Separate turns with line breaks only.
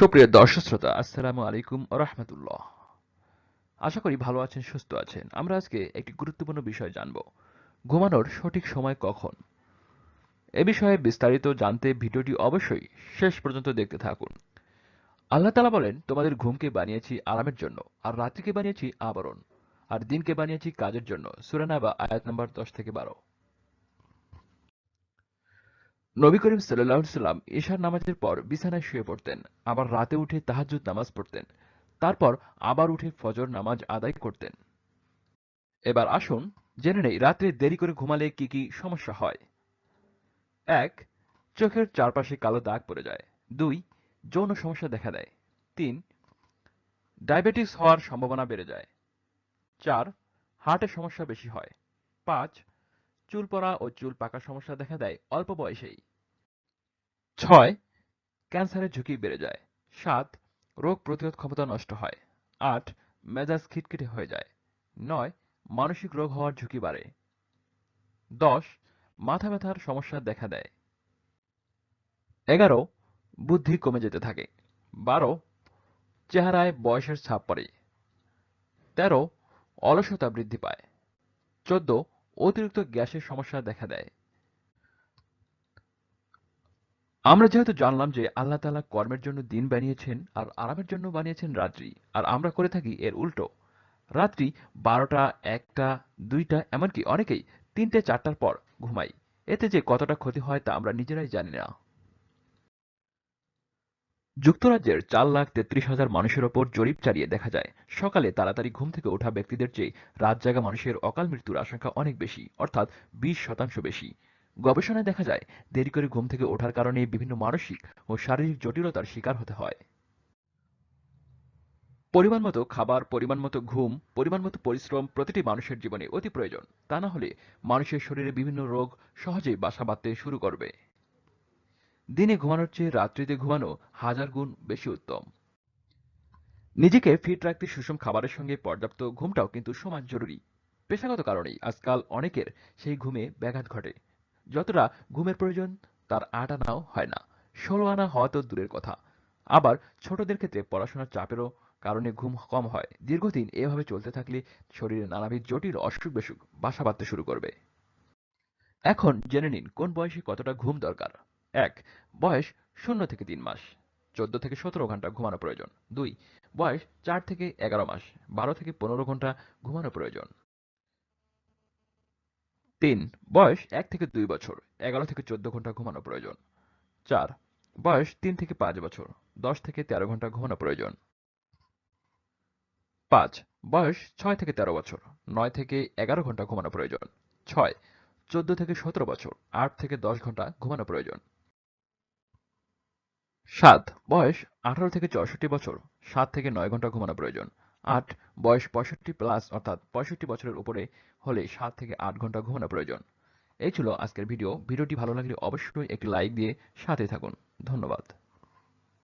সুপ্রিয় দর্শক শ্রোতা, আসসালামু আলাইকুম রহমতুল্লাহ। আশা করি ভালো আছেন, সুস্থ আছেন। আমরা আজকে একটি গুরুত্বপূর্ণ বিষয় জানব। ঘুমানোর সঠিক সময় কখন? এ বিষয়ে বিস্তারিত জানতে ভিডিওটি অবশ্যই শেষ পর্যন্ত দেখতে থাকুন। আল্লাহ তালা বলেন, তোমাদের ঘুমকে বানিয়েছি আরামের জন্য, আর রাত্রিকে বানিয়েছি আবরণ, আর দিনকে বানিয়েছি কাজের জন্য। সুরানা বা আয়াত নম্বর দশ থেকে বারো। নবী করিম সাল্লাহ সাল্লাম ঈশার নামাজের পর বিছানায় শুয়ে পড়তেন, আবার রাতে উঠে তাহাজ্জুদ নামাজ পড়তেন, তারপর আবার উঠে ফজর নামাজ আদায় করতেন। এবার আসুন জেনে নেই রাত্রে দেরি করে ঘুমালে কি কি সমস্যা হয়। এক, চোখের চারপাশে কালো দাগ পড়ে যায়। দুই, যৌন সমস্যা দেখা দেয়। তিন, ডায়াবেটিস হওয়ার সম্ভাবনা বেড়ে যায়। চার হার্টের সমস্যা বেশি হয়। পাঁচ, চুল পড়া ও চুল পাকার সমস্যা দেখা দেয় অল্প বয়সেই। ছয়, ক্যান্সারের ঝুঁকি বেড়ে যায়। সাত, রোগ প্রতিরোধ ক্ষমতা নষ্ট হয়। আট, মেজাজ খিটখিটে হয়ে যায়। নয়, মানসিক রোগ হওয়ার ঝুঁকি বাড়ে। দশ, মাথা ব্যথার সমস্যা দেখা দেয়। এগারো, বুদ্ধি কমে যেতে থাকে। বারো, চেহারায় বয়সের ছাপ পড়ে। তেরো, অলসতা বৃদ্ধি পায়। চোদ্দ, অতিরিক্ত গ্যাসের সমস্যা দেখা দেয়। আমরা যেহেতু জানলাম যে আল্লাহ তাআলা কর্মের জন্য দিন বানিয়েছেন আর আরামের জন্য বানিয়েছেন রাত্রি, আর আমরা করে থাকি এর উল্টো। রাত্রি বারোটা, একটা, দুইটা, এমনকি অনেকেই তিনটে, চারটার পর ঘুমাই। এতে যে কতটা ক্ষতি হয় তা আমরা নিজেরাই জানি না। যুক্তরাজ্যের চার লাখ তেত্রিশ হাজার মানুষের ওপর জরিপ চালিয়ে দেখা যায়, সকালে তাড়াতাড়ি ঘুম থেকে ওঠা ব্যক্তিদের চেয়ে রাত জাগা মানুষের অকাল মৃত্যুর আশঙ্কা অনেক বেশি, অর্থাৎ বিশ শতাংশ বেশি। গবেষণায় দেখা যায়, দেরি করে ঘুম থেকে ওঠার কারণে বিভিন্ন মানসিক ও শারীরিক জটিলতার শিকার হতে হয়। পরিমাণ মতো খাবার, পরিমাণ মতো ঘুম, পরিমাণ মতো পরিশ্রম প্রতিটি মানুষের জীবনে অতি প্রয়োজন। তা না হলে মানুষের শরীরে বিভিন্ন রোগ সহজেই বাসা বাঁধতে শুরু করবে। দিনে ঘুমানোর চেয়ে রাত্রিতে ঘুমানো হাজার গুণ বেশি উত্তম। নিজেকে ফিট রাখতে সুষম খাবারের সঙ্গে পর্যাপ্ত ঘুমটাও কিন্তু সমান জরুরি। পেশাগত কারণেই আজকাল অনেকের সেই ঘুমে ব্যাঘাত ঘটে। যতটা ঘুমের প্রয়োজন, তার আট আনাও হয় না। ষোলো আনা হওয়া তো দূরের কথা। আবার ছোটদের ক্ষেত্রে পড়াশোনার চাপেরও কারণে ঘুম কম হয়। দীর্ঘদিন এভাবে চলতে থাকলে শরীরে নানাবিধ জটিল অসুখ বেসুখ বাসা বাঁধতে শুরু করবে। এখন জেনে নিন কোন বয়সে কতটা ঘুম দরকার। এক, বয়স শূন্য থেকে তিন মাস। চোদ্দ থেকে সতেরো ঘণ্টা ঘুমানো প্রয়োজন। দুই, বয়স চার থেকে এগারো মাস। বারো থেকে পনেরো ঘণ্টা ঘুমানো প্রয়োজন। তিন, বয়স এক থেকে দুই বছর। এগারো থেকে চোদ্দ ঘণ্টা ঘুমানো প্রয়োজন। চার, বয়স তিন থেকে পাঁচ বছর। দশ থেকে তেরো ঘণ্টা ঘুমানো প্রয়োজন। পাঁচ, বয়স ছয় থেকে তেরো বছর। নয় থেকে এগারো ঘণ্টা ঘুমানো প্রয়োজন। ছয়, চোদ্দ থেকে সতেরো বছর। আট থেকে দশ ঘণ্টা ঘুমানো প্রয়োজন। সাত, বয়স আঠারো থেকে চৌষট্টি বছর। সাত থেকে নয় ঘণ্টা ঘুমানো প্রয়োজন। আট, বয়স পঁয়ষট্টি প্লাস অর্থাৎ পঁয়ষট্টি বছরের উপরে হলে সাত থেকে আট ঘণ্টা ঘুমানো প্রয়োজন। এই ছিল আজকের ভিডিও ভিডিওটি ভালো লাগলে অবশ্যই একটি লাইক দিয়ে সাথে থাকুন। ধন্যবাদ।